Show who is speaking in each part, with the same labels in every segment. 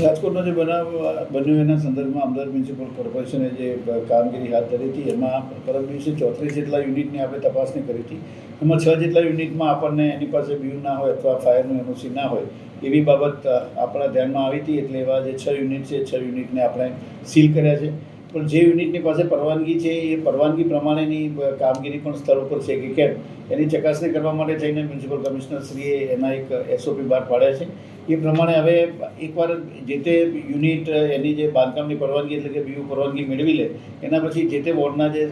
Speaker 1: રાજકોટનો જે બનાવ, બન્યો એના સંદર્ભમાં અમદાવાદ મ્યુનિસિપલ કોર્પોરેશને જે કામગીરી હાથ ધરી હતી, એમાં પરમ દિવસે ચોત્રીસ જેટલા યુનિટની આપણે તપાસણી કરી હતી. એમાં છ જેટલા યુનિટમાં આપણને એની પાસે બીયુ ના હોય અથવા ફાયરનું એનઓસી ના હોય, એવી બાબત આપણા ધ્યાનમાં આવી હતી એટલે એવા જે છ યુનિટ છે, છ યુનિટને આપણે સીલ કર્યા છે. પણ જે યુનિટની પાસે પરવાનગી છે, એ પરવાનગી પ્રમાણેની કામગીરી પણ સ્થળ ઉપર છે કે કેમ? એની ચકાસણી કરવા માટે થઈને મ્યુનિસિપલ કમિશનરશ્રીએ એના એક એસઓપી બહાર પાડ્યા છે. એ પ્રમાણે હવે એકવાર જે તે યુનિટ, એની જે બાંધકામની પરવાનગી એટલે કે બીયુ પરવાનગી મેળવી લે, એના પછી જે તે વોર્ડના જે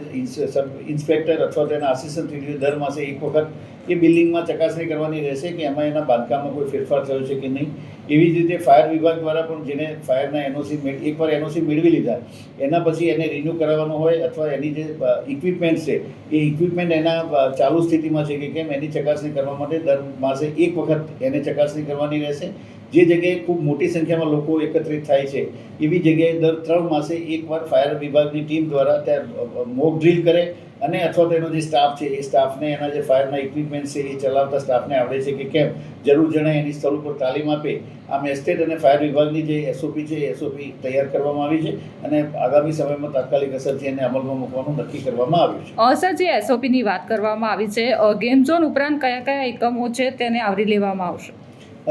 Speaker 1: ઇન્સ્પેક્ટર અથવા તેના આસિસ્ટન્ટ રિવ્યુ દર માસે એક વખત એ બિલ્ડિંગમાં ચકાસણી કરવાની રહેશે કે એમાં એના બાંધકામમાં કોઈ ફેરફાર થયો છે કે નહીં. એવી જ રીતે ફાયર વિભાગ દ્વારા પણ જેને ફાયરના એનઓસી એકવાર એનઓસી મેળવી લીધા, એના પછી એને રિન્યૂ કરાવવાનું હોય અથવા એની જે ઇક્વિપમેન્ટ છે, એ ઇક્વિપમેન્ટ એના ચાલુ સ્થિતિમાં છે કે કેમ, એની ચકાસણી કરવા માટે દર માસે એક વખત એને ચકાસણી કરવાની રહેશે. જે જગ્યાએ ખૂબ મોટી સંખ્યામાં લોકો એકત્રિત થાય છે, એવી જગ્યાએ દર ત્રણ માસે એકવાર ફાયર વિભાગની ટીમ દ્વારા ત્યાં મોક ડ્રીલ કરે અને અથવા તો એનો જે સ્ટાફ છે, એ સ્ટાફને એના જે ફાયરના ઇક્વિપમેન્ટ છે, એ ચલાવતા સ્ટાફને આવડે છે કે કેમ, જરૂર જણાય એની સ્થળ ઉપર તાલીમ આપે. આમ એસ્ટેટ અને ફાયર વિભાગની જે એસઓપી છે એસઓપી તૈયાર કરવામાં આવી છે અને આગામી સમયમાં તાત્કાલિક અસરથી એને અમલમાં મૂકવાનું નક્કી કરવામાં આવ્યું છે.
Speaker 2: સર, જે એસઓપીની વાત કરવામાં આવી છે ગેમ ઝોન ઉપરાંત કયા કયા એકમો છે, તેને આવરી લેવામાં આવશે?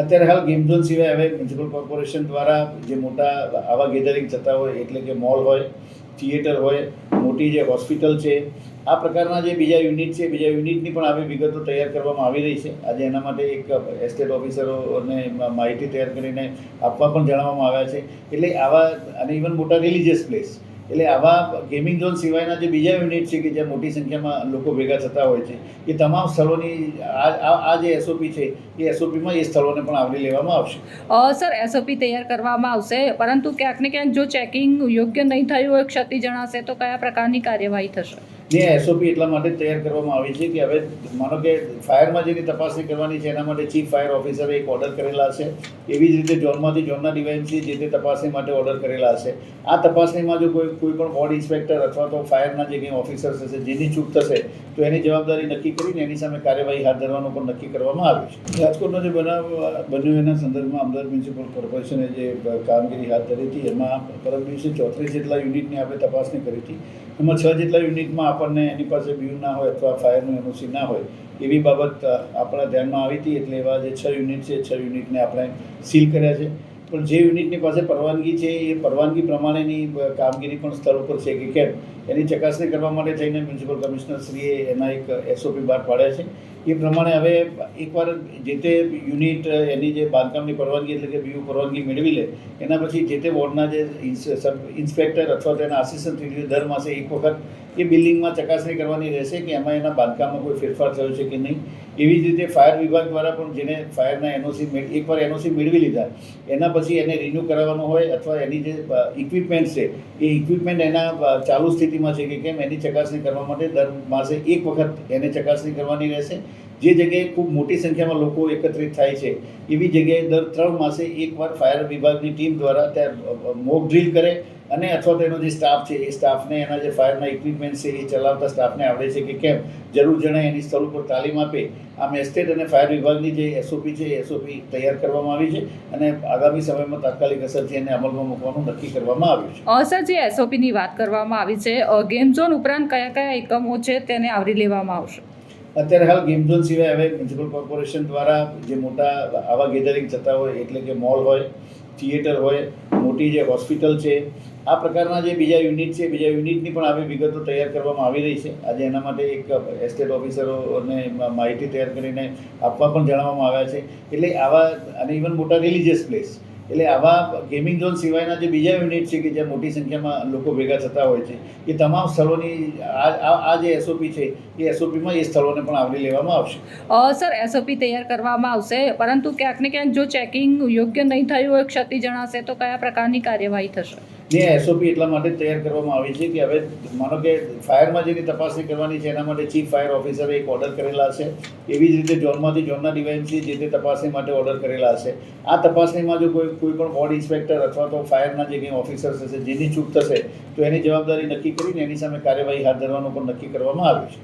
Speaker 1: અત્યારે હાલ ગેમ ઝોન સિવાય હવે મ્યુનિસિપલ કોર્પોરેશન દ્વારા જે મોટા આવા ગેધરિંગ થતા હોય, એટલે કે મોલ હોય, થિયેટર હોય, મોટી જે હોસ્પિટલ છે, આ પ્રકારના જે બીજા યુનિટ છે, બીજા યુનિટની પણ આવી વિગતો તૈયાર કરવામાં આવી રહી છે. આજે એના માટે એક એસ્ટેટ ઓફિસરોને માહિતી તૈયાર કરીને આપવા પણ જણાવવામાં આવ્યા છે. એટલે આવા, અને ઇવન મોટા રિલિજિયસ પ્લેસ એટલે આવા ગેમિંગ ઝોન સિવાયના જે બીજા યુનિટ છે કે જ્યાં મોટી સંખ્યામાં લોકો ભેગા થતા હોય છે, એ તમામ સ્થળોની આ, આ- જે એસઓપી છે, એ એસઓપીમાં એ સ્થળોને પણ આવરી લેવામાં આવશે.
Speaker 2: સર એસઓપી તૈયાર કરવામાં આવશે, પરંતુ ક્યાંક ને ક્યાંક જો ચેકિંગ યોગ્ય નહીં થયું હોય, ક્ષતિ જણાશે, તો કયા પ્રકારની કાર્યવાહી થશે?
Speaker 1: ને એસઓપી એટલા માટે તૈયાર કરવામાં આવી છે કે હવે માનો કે ફાયરમાં જેની તપાસણી કરવાની છે, એના માટે ચીફ ફાયર ઓફિસરે એક ઓર્ડર કરેલા છે. એવી જ રીતે ઝોનમાંથી ઝોનના ડિવાઇનથી જે તે તપાસણી માટે ઓર્ડર કરેલા છે. આ તપાસણીમાં જો કોઈ કોઈ પણ વોર્ડ ઇન્સ્પેક્ટર અથવા તો ફાયરના જે કંઈ ઓફિસર્સ હશે, જેની ચૂક થશે, તો એની જવાબદારી નક્કી કરીને એની સામે કાર્યવાહી હાથ ધરવાનું પણ નક્કી કરવામાં આવ્યું છે. રાજકોટનો જે બનાવ, બન્યો એના સંદર્ભમાં અમદાવાદ મ્યુનિસિપલ કોર્પોરેશને જે કામગીરી હાથ ધરી હતી, એમાં પરમ દિવસે ચોત્રીસ જેટલા યુનિટની આપણે તપાસણી કરી હતી. એમાં છ જેટલા યુનિટમાં આપણને એની પાસે બીયુ ના હોય અથવા ફાયરનું એનઓસી ના હોય, એવી બાબત આપણા ધ્યાનમાં આવી હતી એટલે એવા જે છ યુનિટ છે છ યુનિટને આપણે સીલ કર્યા છે. પણ જે યુનિટની પાસે પરવાનગી છે, એ પરવાનગી પ્રમાણેની કામગીરી પણ સ્થળ ઉપર છે કે કેમ? એની ચકાસણી કરવા માટે થઈને મ્યુનિસિપલ કમિશનરશ્રીએ એના એક એસઓપી બહાર પાડ્યા છે. એ પ્રમાણે હવે એકવાર જે તે યુનિટ એની જે બાંધકામની પરવાનગી એટલે કે બીયુ પરવાનગી મેળવી લે, એના પછી જે તે વોર્ડના જે ઇન્સ્પેક્ટર અથવા તેના આસિસ્ટન્ટ રિવ્યુ દર માસે એક વખત એ બિલ્ડિંગમાં ચકાસણી કરવાની રહેશે કે એમાં એના બાંધકામમાં કોઈ ફેરફાર થયો છે કે નહીં. એવી જ રીતે ફાયર વિભાગ દ્વારા પણ જેને ફાયરના એનઓસી એકવાર એનઓસી મેળવી લીધા, એના પછી એને રિન્યૂ કરાવવાનું હોય અથવા એની જે ઇક્વિપમેન્ટ છે, એ ઇક્વિપમેન્ટ એના ચાલુ સ્થિતિમાં છે કે કેમ, એની ચકાસણી કરવા માટે દર માસે એક વખત એને ચકાસણી કરવાની રહેશે. જે જગ્યાએ ખૂબ મોટી સંખ્યામાં લોકો એકત્રિત થાય છે, એવી જગ્યાએ દર ત્રણ માસે એકવાર ફાયર વિભાગની ટીમ દ્વારા ત્યાં મોક ડ્રીલ કરે અને અથવા તો એનો જે સ્ટાફ છે, એ સ્ટાફને એના જે ફાયરના ઇક્વિપમેન્ટ છે, એ ચલાવતા સ્ટાફને આવડે છે કે કેમ? જરૂર જણાય એની સ્થળ ઉપર તાલીમ આપે. આમ એસ્ટેટ અને ફાયર વિભાગની જે એસઓપી છે એસઓપી તૈયાર કરવામાં આવી છે અને આગામી સમયમાં તાત્કાલિક અસરથી એને અમલમાં મૂકવાનું નક્કી કરવામાં આવ્યું છે.
Speaker 2: સર જે એસઓપીની વાત કરવામાં આવી છે ગેમ ઝોન ઉપરાંત કયા કયા એકમો છે તેને આવરી લેવામાં આવશે?
Speaker 1: અત્યારે હાલ ગેમ ઝોન સિવાય હવે મ્યુનિસિપલ કોર્પોરેશન દ્વારા જે મોટા આવા ગેધરિંગ થતા હોય, એટલે કે મોલ હોય, થિયેટર હોય, મોટી જે હોસ્પિટલ છે, આ પ્રકારના જે બીજા યુનિટ છે, બીજા યુનિટની પણ આવી વિગતો તૈયાર કરવામાં આવી રહી છે. આજે એના માટે એક એસ્ટેટ ઓફિસરોને માહિતી તૈયાર કરીને આપવા પણ જણાવવામાં આવ્યા છે. એટલે આવા અને ઇવન મોટા રિલિજિયસ પ્લેસ એટલે આવા ગેમિંગ ઝોન સિવાયના જે બીજા યુનિટ છે કે જ્યાં મોટી સંખ્યામાં લોકો ભેગા થતા હોય છે, એ તમામ સ્થળોની આ, આ- જે એસઓપી છે, એ એસઓપીમાં એ સ્થળોને પણ આવરી લેવામાં આવશે.
Speaker 2: સર એસઓપી તૈયાર કરવામાં આવશે, પરંતુ ક્યાંક ને ક્યાંક જો ચેકિંગ યોગ્ય નહીં થયું હોય, ક્ષતિ જણાશે, તો કયા પ્રકારની કાર્યવાહી થશે?
Speaker 1: ને એસઓપી એટલા માટે તૈયાર કરવામાં આવી છે કે હવે માનો કે ફાયરમાં જેની તપાસણી કરવાની છે, એના માટે ચીફ ફાયર ઓફિસરે એક ઓર્ડર કરેલા છે. એવી જ રીતે ઝોનમાંથી ઝોનના ડિવાઇનથી જે તે તપાસણી માટે ઓર્ડર કરેલા છે. આ તપાસણીમાં જો કોઈ કોઈ પણ વોર્ડ ઇન્સ્પેક્ટર અથવા તો ફાયરના જે કંઈ ઓફિસર્સ હશે, જેની ચૂક થશે, તો એની જવાબદારી નક્કી કરીને એની સામે કાર્યવાહી હાથ ધરવાનું પણ નક્કી કરવામાં આવ્યું છે.